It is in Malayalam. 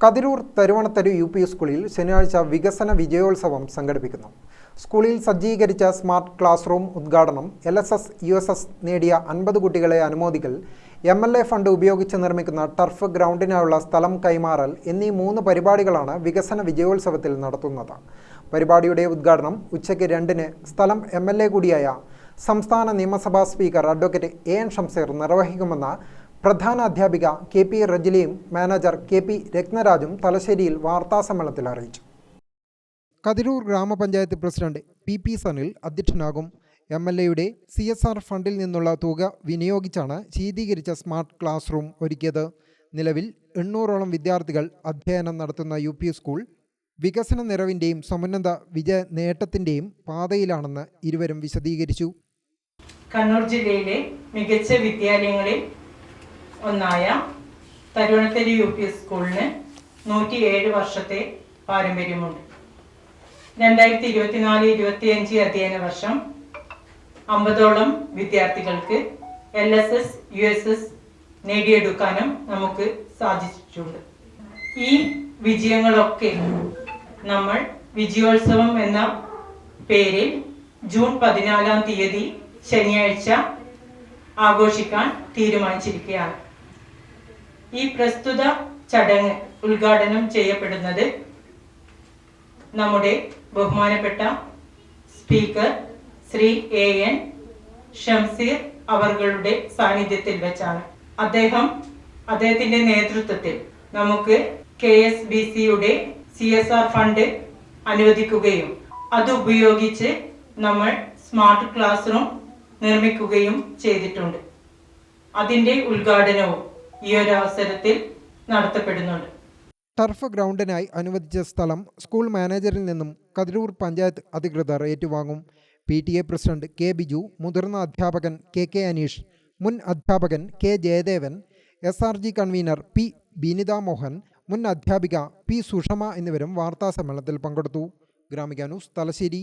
കതിരൂർ തരുവണത്തരു യു പി സ്കൂളിൽ ശനിയാഴ്ച വികസന വിജയോത്സവം സംഘടിപ്പിക്കുന്നു. സ്കൂളിൽ സജ്ജീകരിച്ച സ്മാർട്ട് ക്ലാസ് റൂം ഉദ്ഘാടനം L S S U S S നേടിയ അൻപത് കുട്ടികളെ അനുമോദിക്കൽ എം എൽ എ ഫണ്ട് ഉപയോഗിച്ച് നിർമ്മിക്കുന്ന ടർഫ് ഗ്രൗണ്ടിനായുള്ള സ്ഥലം കൈമാറൽ എന്നീ മൂന്ന് പരിപാടികളാണ് വികസന വിജയോത്സവത്തിൽ നടത്തുന്നത്. പരിപാടിയുടെ ഉദ്ഘാടനം ഉച്ചയ്ക്ക് രണ്ടിന് സ്ഥലം എം എൽ എ കൂടിയായ സംസ്ഥാന നിയമസഭാ speaker advocate A N Shamseer നിർവഹിക്കുമെന്ന് പ്രധാന അധ്യാപിക കെ പി റജിലയും മാനേജർ കെ പി രത്നരാജും തലശ്ശേരിയിൽ വാർത്താസമ്മേളനത്തിൽ അറിയിച്ചു. കതിരൂർ ഗ്രാമപഞ്ചായത്ത് പ്രസിഡന്റ് പി പി സനിൽ അധ്യക്ഷനാകും. എം എൽ എയുടെ സി എസ് ആർ ഫണ്ടിൽ നിന്നുള്ള തുക വിനിയോഗിച്ചാണ് ശീതീകരിച്ച സ്മാർട്ട് ക്ലാസ് റൂം ഒരുക്കിയത്. നിലവിൽ എണ്ണൂറോളം വിദ്യാർത്ഥികൾ അധ്യയനം നടത്തുന്ന യു പി സ്കൂൾ വികസന നിറവിന്റെയും സമുന്നത വിജയ നേട്ടത്തിന്റെയും പാതയിലാണെന്ന് ഇരുവരും വിശദീകരിച്ചു. കണ്ണൂർ ജില്ലയിലെ മികച്ച വിദ്യാലയങ്ങളിൽ ഒന്നായ തരുവണത്തരി യു പി സ്കൂളിന് നൂറ്റിയേഴ് വർഷത്തെ പാരമ്പര്യമുണ്ട്. രണ്ടായിരത്തി ഇരുപത്തിനാല് ഇരുപത്തിയഞ്ച് അധ്യയന വർഷം അമ്പതോളം വിദ്യാർത്ഥികൾക്ക് L S S U S S നേടിയെടുക്കാനും നമുക്ക് സാധിച്ചിട്ടുണ്ട്. ഈ വിജയങ്ങളൊക്കെ നമ്മൾ വിജയോത്സവം എന്ന പേരിൽ ജൂൺ പതിനാലാം തീയതി ശനിയാഴ്ച ആഘോഷിക്കാൻ തീരുമാനിച്ചിരിക്കുകയാണ്. ഈ പ്രസ്തുത ചടങ്ങ് ഉദ്ഘാടനം ചെയ്യപ്പെടുന്നത് നമ്മുടെ ബഹുമാനപ്പെട്ട speaker Shri A N Shamseer അവർകളുടെ സാന്നിധ്യത്തിൽ വെച്ചാണ്. അദ്ദേഹം അദ്ദേഹത്തിന്റെ നേതൃത്വത്തിൽ നമുക്ക് കെ എസ് ബി സിയുടെ സി എസ് ആർ ഫണ്ട് അനുവദിക്കുകയും അത് ഉപയോഗിച്ച് നമ്മൾ സ്മാർട്ട് ക്ലാസ് റൂം നിർമ്മിക്കുകയും ചെയ്തിട്ടുണ്ട്. അതിന്റെ ഉദ്ഘാടനവും ഈ ഒരു അവസരത്തിൽ നടത്തപ്പെടുന്നുണ്ട്. ടർഫ് ഗ്രൗണ്ടിനായി അനുവദിച്ച സ്ഥലം സ്കൂൾ മാനേജറിൽ നിന്നും കതിരൂർ പഞ്ചായത്ത് അധികൃതർ ഏറ്റുവാങ്ങും. P T A president K Biju മുതിർന്ന അധ്യാപകൻ കെ കെ അനീഷ് മുൻ അധ്യാപകൻ K Jayadevan S R G convener P Binitha Mohan മുൻ അധ്യാപിക പി സുഷമ എന്നിവരും വാർത്താ സമ്മേളനത്തിൽ പങ്കെടുത്തു. Gramika news Thalassery.